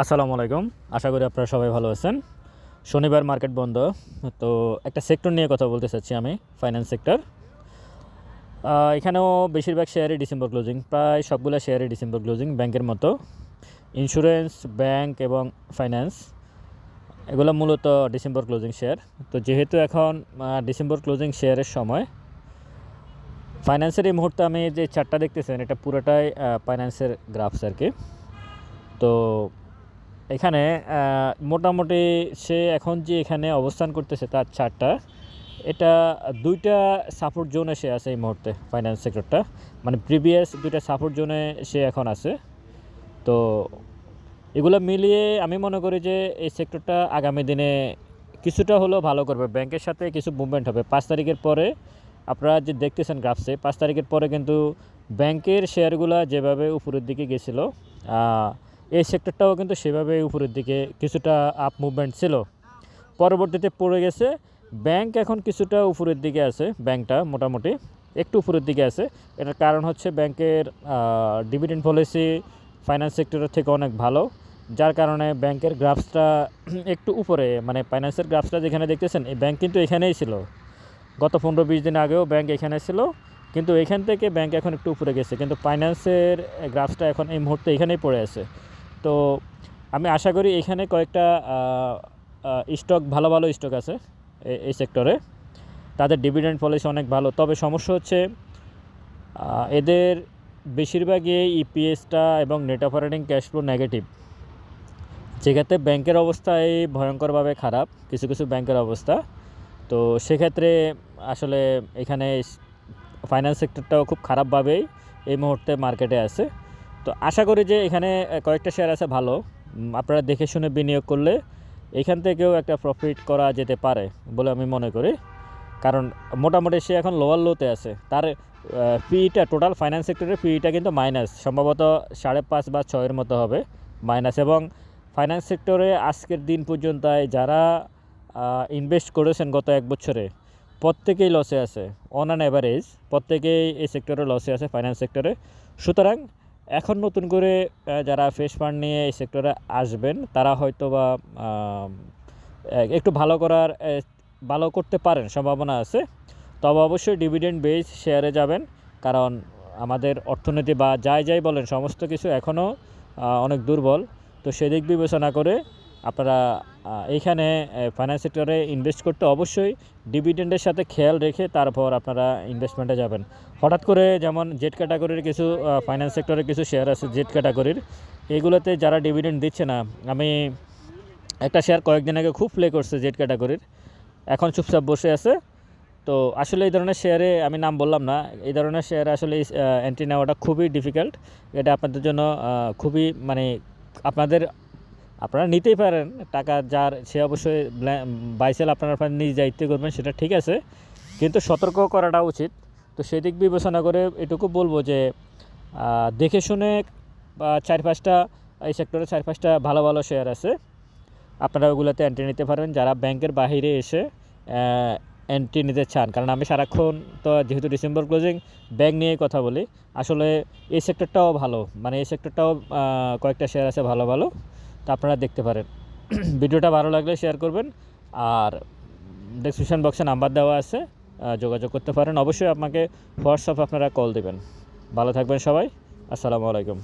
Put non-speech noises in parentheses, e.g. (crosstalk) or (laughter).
আসসালামু আলাইকুম। আশা করি আপনারা সবাই ভালো আছেন। শনিবার মার্কেট বন্ধ, তো একটা সেক্টর নিয়ে কথা বলতে চাচ্ছি আমি ফাইন্যান্স সেক্টর এখানেও বেশিরভাগ শেয়ারই ডিসেম্বর ক্লোজিং প্রায় সবগুলো শেয়ারই ডিসেম্বর ক্লোজিং ব্যাংকের মতো। ইন্স্যুরেন্স ব্যাংক এবং ফাইন্যান্স এগুলো মূলত ডিসেম্বর ক্লোজিং শেয়ার তো যেহেতু এখন ডিসেম্বর ক্লোজিং শেয়ারের সময় ফাইন্যান্সের এই মুহূর্তে আমি যে চারটা দেখতেছেন, এটা পুরোটাই ফাইন্যান্সের গ্রাফস আর কি। তো এখানে মোটামুটি সে এখন যে এখানে অবস্থান করতেছে তার চারটা, এটা দুইটা সাপোর্ট জোনে সে আছে এই মুহূর্তে ফাইন্যান্স সেক্টরটা মানে প্রিভিয়াস দুইটা সাপোর্ট জোনে সে এখন আছে। তো এগুলো মিলিয়ে আমি মনে করি যে এই সেক্টরটা আগামী দিনে কিছুটা হলেও ভালো করবে। ব্যাংকের সাথে কিছু মুভমেন্ট হবে। পাঁচ তারিখের পরে আপনারা যে দেখতেছেন গ্রাফসে পাঁচ তারিখের পরে কিন্তু ব্যাংকের শেয়ারগুলো যেভাবে উপরের দিকে গেছিল এই সেক্টরটাও কিন্তু সেভাবে উপরের দিকে কিছুটা আপ মুভমেন্ট ছিল। পরবর্তীতে পড়ে গেছে ব্যাংক এখন কিছুটা উপরের দিকে আছে ব্যাংকটা মোটামুটি একটু উপরের দিকে আছে। এটার কারণ হচ্ছে ব্যাংকের ডিভিডেন্ড পলিসি ফাইন্যান্স সেক্টরের থেকে অনেক ভালো, যার কারণে ব্যাংকের গ্রাফসটা (clears throat) একটু উপরে মানে ফাইন্যান্সের গ্রাফসটা যেখানে দেখতেছেন, এই ব্যাংক কিন্তু এখানেই ছিল। গত পনেরো বিশ দিন আগেও ব্যাংক এখানে ছিল, কিন্তু এখান থেকে ব্যাংক এখন একটু উপরে গেছে, কিন্তু ফাইন্যান্সের গ্রাফসটা এখন এই মুহূর্তে এখানেই পড়ে আছে। তো আমি আশা করি এখানে কয়েকটা স্টক ভালো ভালো স্টক আছে এই সেক্টরে তাদের ডিভিডেন্ড পলিসি অনেক ভালো। তবে সমস্যা হচ্ছে এদের বেশিরভাগই ইপিএসটা এবং net operating cash flow negative যেক্ষেত্রে ব্যাংকের অবস্থা এই ভয়ঙ্করভাবে খারাপ, কিছু কিছু ব্যাংকের অবস্থা। তো সেক্ষেত্রে আসলে এখানে ফাইন্যান্স সেক্টরটাও খুব খারাপভাবেই এই মুহূর্তে মার্কেটে আছে। তো আশা করি যে এখানে কয়েকটা শেয়ার আছে ভালো। আপনারা দেখে শুনে বিনিয়োগ করলে এখান থেকেও একটা প্রফিট করা যেতে পারে বলে আমি মনে করি। কারণ মোটামুটি সে এখন লোয়ার লোতে আছে। তার পিইটা টোটাল ফাইন্যান্স সেক্টরের পিইটা কিন্তু মাইনাস সম্ভবত সাড়ে পাঁচ বা ছয়ের মতো হবে মাইনাস এবং ফাইন্যান্স সেক্টরে আজকের দিন পর্যন্ত যারা ইনভেস্ট করেছেন গত এক বছরে, প্রত্যেকেই লসে আছে অন অ্যান অ্যাভারেজ প্রত্যেকেই এই সেক্টরে লসে আছে ফাইন্যান্স সেক্টরে সুতরাং এখন নতুন করে যারা ফ্রেশ ফান্ড নিয়ে এই সেক্টরে আসবেন, তারা হয়তো বা একটু ভালো করার ভালো করতে পারেন, সম্ভাবনা আছে। তবে অবশ্যই ডিভিডেন্ড বেস শেয়ারে যাবেন, কারণ আমাদের অর্থনীতি বা যাই যাই বলেন, সমস্ত কিছু এখনও অনেক দুর্বল। তো সেদিক বিবেচনা করে আপনারা এইখানে ফাইন্যান্স সেক্টরে ইনভেস্ট করতে অবশ্যই ডিভিডেন্ডের সাথে খেয়াল রেখে তারপর আপনারা ইনভেস্টমেন্টে যাবেন। হঠাৎ করে যেমন জেড ক্যাটাগরির কিছু ফাইন্যান্স সেক্টরের কিছু শেয়ার আছে জেড ক্যাটাগরির এগুলোতে যারা ডিভিডেন্ড দিচ্ছে না, আমি একটা শেয়ার কয়েকদিন আগে খুব প্লে করছে জেড ক্যাটাগরির এখন চুপচাপ বসে আছে। তো আসলে এই ধরনের শেয়ারে আমি নাম বললাম না, এই ধরনের শেয়ারে আসলে এন্ট্রি নেওয়াটা খুবই ডিফিকাল্ট এটা আপনাদের জন্য খুবই মানে আপনাদের আপনারা নিতেই পারেন। টাকা যার, সে অবশ্যই বাইসেল আপনারা আপনার নিজ দায়িত্বে করবেন, সেটা ঠিক আছে। কিন্তু সতর্ক করাটা উচিত। তো সেদিক বিবেচনা করে এটুকু বলব যে দেখে শুনে চার পাঁচটা, এই সেক্টরে চার পাঁচটা ভালো ভালো শেয়ার আছে। আপনারা ওগুলোতে এন্ট্রি নিতে পারবেন যারা ব্যাংকের বাইরে এসে এন্ট্রি নিতে চান, কারণ আমি সারাক্ষণ তো যেহেতু ডিসেম্বর ক্লোজিং ব্যাংক নিয়ে কথা বলি। আসলে এই সেক্টরটাও ভালো। মানে এই সেক্টরটাও কয়েকটা শেয়ার আছে ভালো ভালো। তো আপনারা দেখতে পারেন। ভিডিওটা ভালো লাগলে শেয়ার করবেন আর ডেসক্রিপশন বক্সে নাম্বার দেওয়া আছে যোগাযোগ করতে পারেন। অবশ্যই আপনাকে হোয়াটসঅ্যাপ আপনারা কল দেবেন। ভালো থাকবেন সবাই। আসসালামু আলাইকুম।